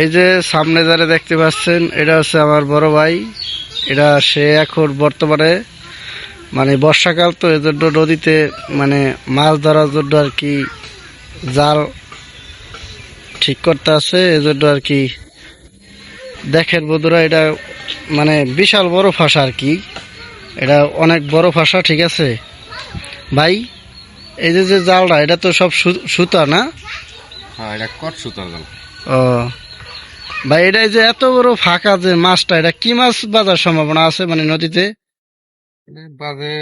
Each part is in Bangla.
এই যে সামনে যারা দেখতে পাচ্ছেন এটা হচ্ছে আমার বড় ভাই। এটা সে এখন বর্তমানে মানে বর্ষাকাল তো এজন্য নদীতে মানে মাছ ধরার জন্য আর কি জাল ঠিক করতে আছে এজন্য আর কি। দেখেন বন্ধুরা এটা মানে বিশাল বড় ফাঁসা আর কি। এটা অনেক বড় ফাঁসা ঠিক আছে? ভাই এই যে যে জালটা এটা তো সব সুতা না? হ্যাঁ এটা কট সুতার জাল। ও ভাই এটা যে এত বড় ফাঁকা যে মাছটা এটা কি মাছ বাজার সম্ভাবনা আছে মানে নদীতে? বাজে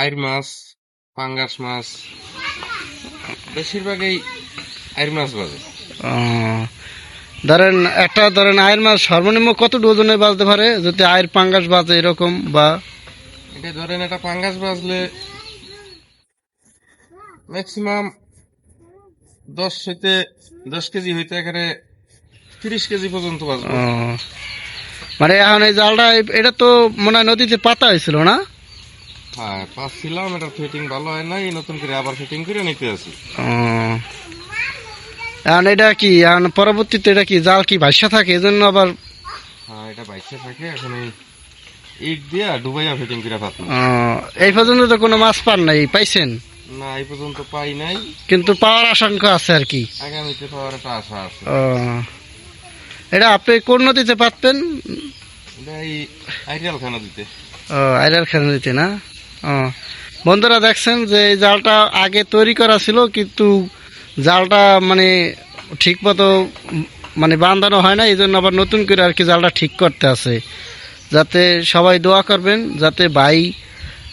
আইর মাছ পাঙ্গাস মাছ বেশিরভাগই আইর মাছ বাজে। ধরেন একটা ধরেন আয়ের মাছ সর্বনিম্ন কত ওজনে বাজতে পারে? যদি আয়ের পাঙ্গাস বাজে এরকম বা এটা ধরেন এটা পাঙ্গাস বাজলে ম্যাক্সিমাম দশ হইতে দশ কেজি হইতে এখানে তিরিশ কেজি পর্যন্ত বাজবে। ও, মানে এখন এই জালটা এটা তো মনে হয় নদীতে পাতা হয়েছিল না? হ্যাঁ পাচ্ছিলাম এটা ফিটিং ভালো হয় নাই নতুন করে আবার ফিটিং করে নিতে আছি। এখন এটা কি এখন পরবর্তীতে এটা কি জাল কি ভাসা থাকে এই জন্য আবার হ্যাঁ এটা বাইশে থাকে এখন এই ইট দিয়া ডুবাইয়া ফিটিং করে পাতলাম। এই পর্যন্ত তো কোনো মাছ পান নাই পাইছেন? না এই পর্যন্ত পাই নাই। কিন্তু পাওয়ার আশঙ্কা আছে আর কি। আগামীতে পাওয়ার একটা আশা আছে। এটা আপনি কোন নদীতে এই আইডিয়াল খানা দিতে। ও আইলার খান দিতে না? ও বন্ধুরা দেখছেন যে এই জালটা আগে তৈরি করা ছিল কিন্তু জালটা মানে ঠিক মতো মানে বাঁধানো হয় না এই জন্য আবার নতুন করে আর কি জালটা ঠিক করতে আছে। যাতে সবাই দোয়া করবেন যাতে ভাই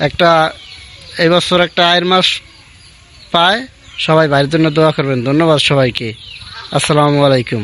একটা এবছর একটা আয়ের মাস পায় সবাই ভাইয়ের জন্য দোয়া করবেন। ধন্যবাদ সবাইকে। আসসালামু আলাইকুম।